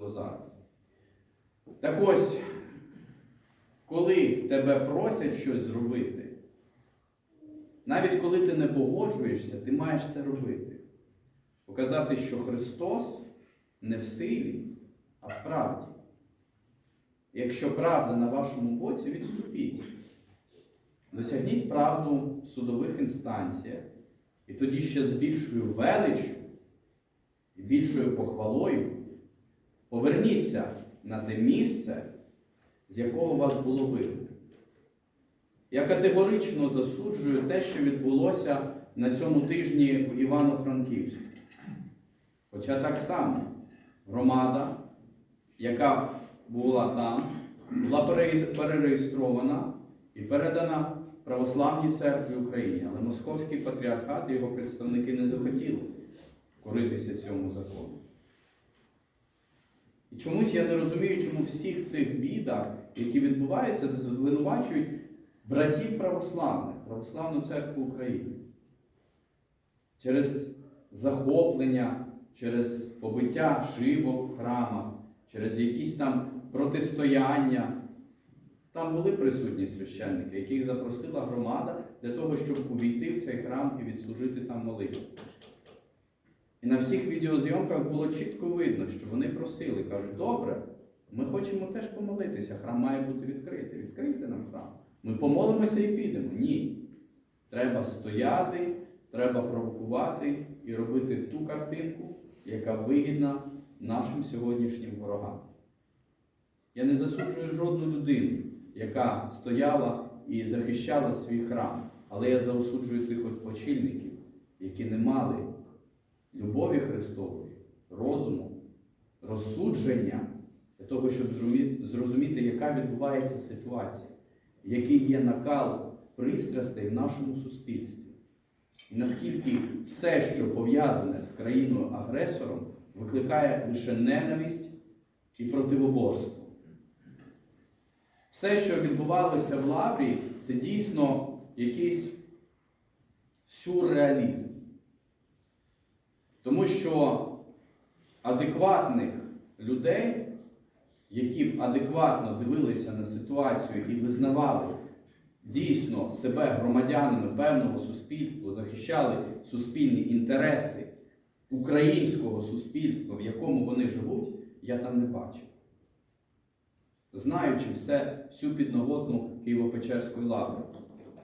до зараз. Так ось, коли тебе просять щось зробити, навіть коли ти не погоджуєшся, ти маєш це робити. Показати, що Христос не в силі, а в правді. Якщо правда на вашому боці, відступіть. Досягніть правду в судових інстанціях, і тоді ще з більшою величчю і більшою похвалою поверніться на те місце, з якого вас було вигнано. Я категорично засуджую те, що відбулося на цьому тижні в Івано-Франківську. Хоча так само громада, яка була там, була перереєстрована і передана Православній церкві України. Але Московський патріархат і його представники не захотіли коритися цьому закону. І чомусь я не розумію, чому всіх цих бідах, які відбуваються, звинувачують братів православних, Православну церкву України. Через захоплення, через побиття шибок в храмах, через якісь там протистояння. Там були присутні священники, яких запросила громада для того, щоб увійти в цей храм і відслужити там молитву. І на всіх відеозйомках було чітко видно, що вони просили, кажуть, добре, ми хочемо теж помолитися, храм має бути відкритий. Відкрийте нам храм. Ми помолимося і підемо. Ні. Треба стояти, треба провокувати і робити ту картинку, яка вигідна нашим сьогоднішнім ворогам. Я не засуджую жодну людину, яка стояла і захищала свій храм, але я засуджую тих очільників, які не мали любові Христової, розуму, розсудження для того, щоб зрозуміти- яка відбувається ситуація, який є накал пристрастей в нашому суспільстві. І наскільки все, що пов'язане з країною-агресором, викликає лише ненависть і противоборство. Все, що відбувалося в Лаврі, це дійсно якийсь сюрреалізм. Тому що адекватних людей, які б адекватно дивилися на ситуацію і визнавали дійсно себе громадянами певного суспільства, захищали суспільні інтереси українського суспільства, в якому вони живуть, я там не бачив. Знаючи все, всю підноготну Києво-Печерської лаври.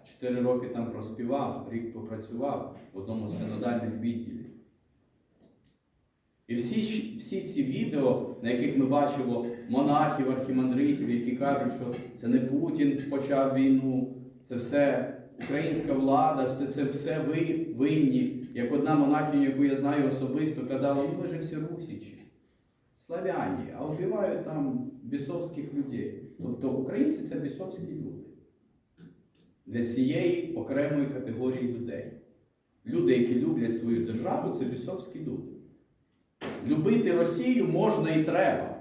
Чотири роки там проспівав, рік попрацював в одному з синодальних відділів. І всі, всі ці відео, на яких ми бачимо монахів, архімандритів, які кажуть, що це не Путін почав війну, це все українська влада, все це все ви винні. Як одна монахиня, яку я знаю особисто, казала, ну ми же всі русичі, славяні, а вбивають там бісовських людей. Тобто українці це бісовські люди для цієї окремої категорії людей. Люди, які люблять свою державу, це бісовські люди. Любити Росію можна і треба.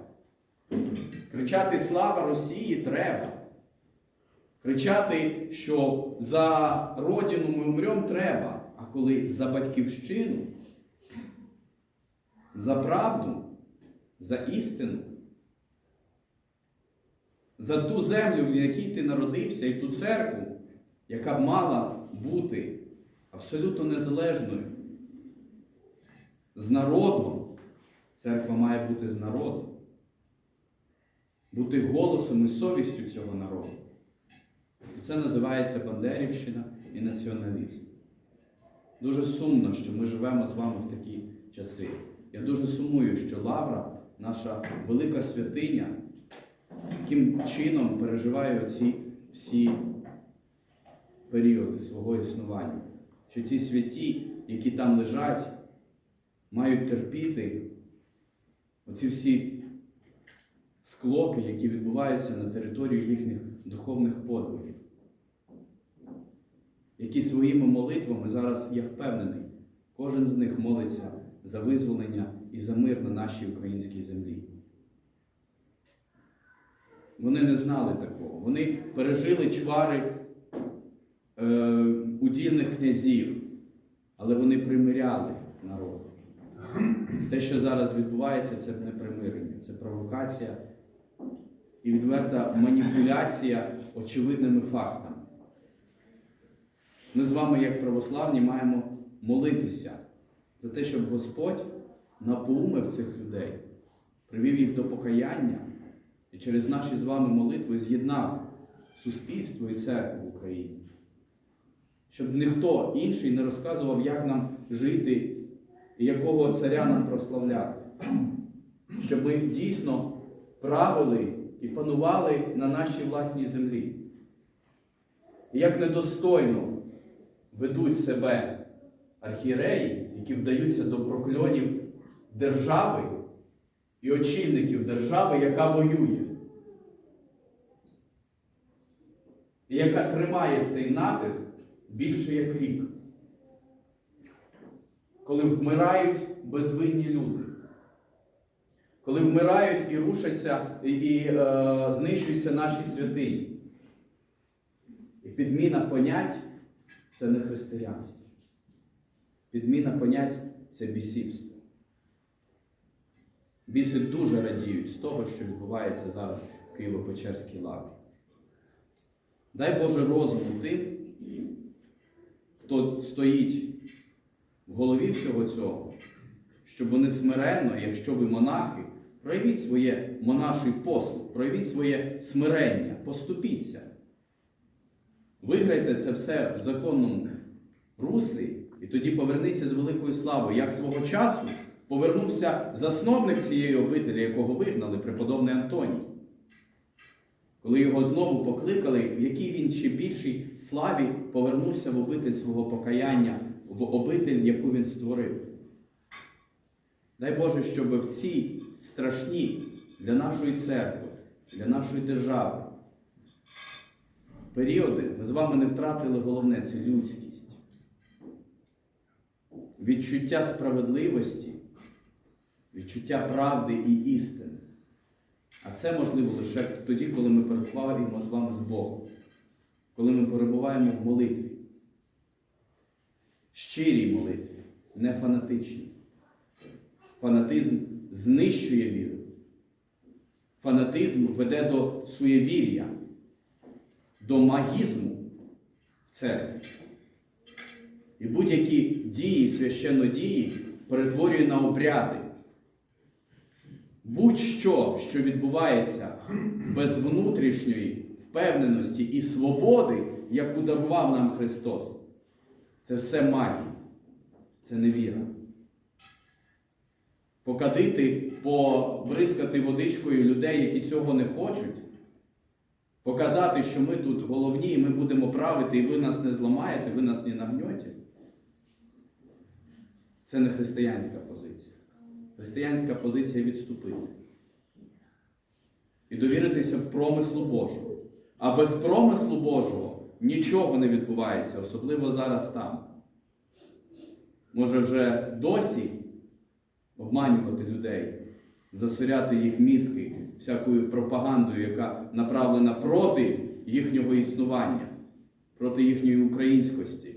Кричати Слава Росії треба. Кричати, що за родину ми умрем треба. А коли за батьківщину, за правду, за істину, за ту землю, в якій ти народився, і ту церкву, яка б мала бути абсолютно незалежною, з народом, церква має бути з народом, бути голосом і совістю цього народу. Це називається Бандерівщина і націоналізм. Дуже сумно, що ми живемо з вами в такі часи. Я дуже сумую, що Лавра, наша велика святиня, таким чином переживає оці всі періоди свого існування. Що ці святі, які там лежать, мають терпіти оці всі склоки, які відбуваються на території їхніх духовних подвигів, які своїми молитвами зараз, я впевнений, кожен з них молиться за визволення і за мир на нашій українській землі. Вони не знали такого. Вони пережили чвари е, удільних князів, але вони примиряли народ. Те, що зараз відбувається, це не примирення, це провокація і відверта маніпуляція очевидними фактами. Ми з вами, як православні, маємо молитися за те, щоб Господь напоумив цих людей, привів їх до покаяння і через наші з вами молитви з'єднав суспільство і церкву в Україні. Щоб ніхто інший не розказував, як нам жити і якого царя нам прославляти. Щоб ми дійсно правили і панували на нашій власній землі. І як недостойно ведуть себе архієреї, які вдаються до прокльонів держави і очільників держави, яка воює. Яка тримає цей натиск більше як рік. Коли вмирають безвинні люди. Коли вмирають і рушаться, і, і е, знищуються наші святині. І підміна понять це не християнство. Підміна понять це бісівство. Біси дуже радіють з того, що відбувається зараз в Києво-Печерській лаві. Дай Боже розуму тим, хто стоїть в голові всього цього, щоб вони смиренно, якщо ви монахи, проявіть своє монаший послуг, проявіть своє смирення, поступіться. Виграйте це все в законному руслі, і тоді поверніться з великою славою, як свого часу повернувся засновник цієї обителі, якого вигнали, преподобний Антоній. Коли його знову покликали, в якій він ще більшій славі повернувся в обитель свого покаяння, в обитель, яку він створив. Дай Боже, щоб в ці страшні для нашої церкви, для нашої держави періоди ми з вами не втратили головне це людськість, відчуття справедливості, відчуття правди і істини. А це можливо лише тоді, коли ми перебуваємо з вами з Богом, коли ми перебуваємо в молитві, щирій молитві, не фанатичній. Фанатизм знищує віру. Фанатизм веде до суєвір'я, до магізму в церкві. І будь-які дії, священнодії перетворює на обряди. Будь-що, що відбувається без внутрішньої впевненості і свободи, яку дарував нам Христос, це все магія, це не віра. Покадити, побризкати водичкою людей, які цього не хочуть, показати, що ми тут головні, і ми будемо правити, і ви нас не зламаєте, ви нас не нагнете. Це не християнська позиція. Християнська позиція відступити. І довіритися промислу Божого. А без промислу Божого нічого не відбувається, особливо зараз там. Може вже досі обманювати людей, засоряти їх мізки всякою пропагандою, яка направлена проти їхнього існування, проти їхньої українськості,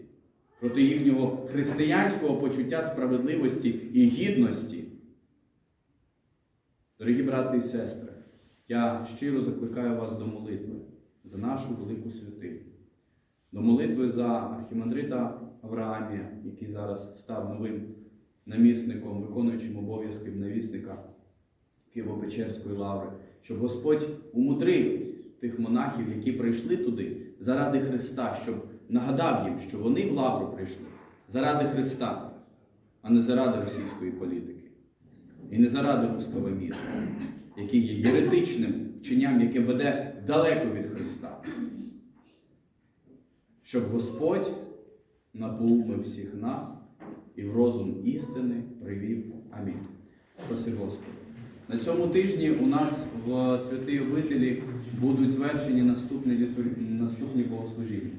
проти їхнього християнського почуття справедливості і гідності. Дорогі брати і сестри, я щиро закликаю вас до молитви за нашу велику святиню, до молитви за архімандрита Авраамія, який зараз став новим намісником, виконуючим обов'язки навісника Києво-Печерської лаври, щоб Господь умудрив тих монахів, які прийшли туди заради Христа, щоб нагадав їм, що вони в лавру прийшли заради Христа, а не заради російської політики. І не заради руського міра, який є єретичним вченням, яке веде далеко від Христа. Щоб Господь напоумив всіх нас і в розум істини привів. Амінь. Проси Господи. На цьому тижні у нас в святій обителі будуть звершені наступні, літур... наступні богослужіння.